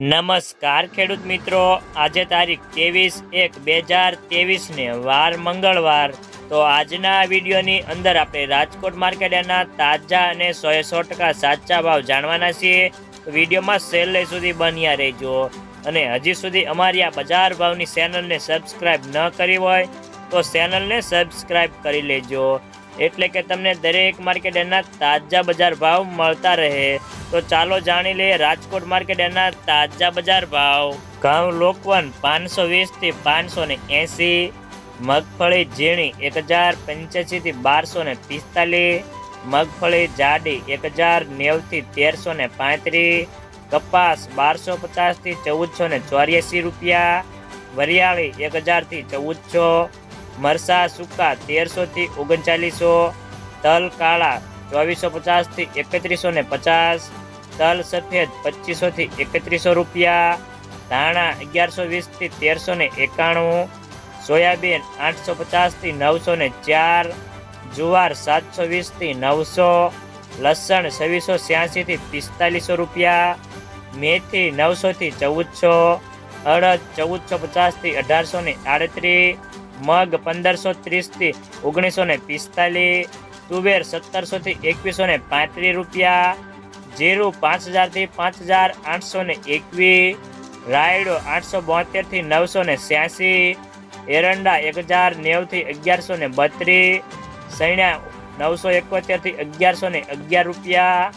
નમસ્કાર, ખેડૂત મિત્રો. આજે તારીખ ત્રેવીસ એક બે હજાર ત્રેવીસને વાર મંગળવાર. તો આજના વિડીયોની અંદર આપણે રાજકોટ માર્કેટના તાજા અને સો સો ટકા સાચા ભાવ જાણવાના છીએ. વિડીયોમાં છેલ્લે સુધી બન્યા રહેજો. અને હજી સુધી અમારી આ બજાર ભાવની ચેનલને સબસ્ક્રાઇબ ન કરી હોય, તો ચેનલને સબસ્ક્રાઇબ કરી લેજો. એટલે કે તમને દરેક માર્કેટના તાજા બજાર ભાવ મળતા રહે. તો ચાલો જાણી લઈએ રાજકોટ માર્કેટના તાજા બજાર ભાવ. ઘઉં લોકવન પાંચસો વીસથી પાંચસો ને એંસી, મગફળી ઝીણી એક હજાર પંચ્યાસીથી બારસો ને પિસ્તાલીસ, મગફળી જાડી એક હજાર નેવથી તેરસો ને પાંત્રીસ, કપાસ બારસો પચાસથી ચૌદસો ને ચોર્યાસી રૂપિયા, વરિયાળી એક હજારથી ચૌદસો મરસા, સૂકા તેરસોથી ઓગણચાલીસો, તલ, કાળા ચોવીસો પચાસથી એકત્રીસો ને પચાસ, તલ સફેદ પચીસોથી એકત્રીસો રૂપિયા, ધાણા અગિયારસો વીસથી તેરસો ને એકાણું, સોયાબીન આઠસો પચાસથી નવસો ને ચાર, જુવાર સાતસો વીસથી નવસો, લસણ છવ્વીસો છ્યાસીથી પિસ્તાલીસો રૂપિયા, મેથી નવસોથી ચૌદસો, અડદ ચૌદસો પચાસથી અઢારસો ને આડત્રીસ મગ પંદરસો ત્રીસથી ઓગણીસો ને પિસ્તાલીસ, તુવેર સત્તરસોથી એકવીસો ને પાંત્રીસ રૂપિયા, જીરું પાંચ હજારથી પાંચ હજાર આઠસો ને એકવીસ, રાયડો આઠસો બોતેરથી નવસો ને છ્યાસી, એરંડા એક હજાર નેવથી અગિયારસો ને બત્રીસ સૈણા નવસો એકોતેરથી અગિયારસો ને અગિયાર રૂપિયા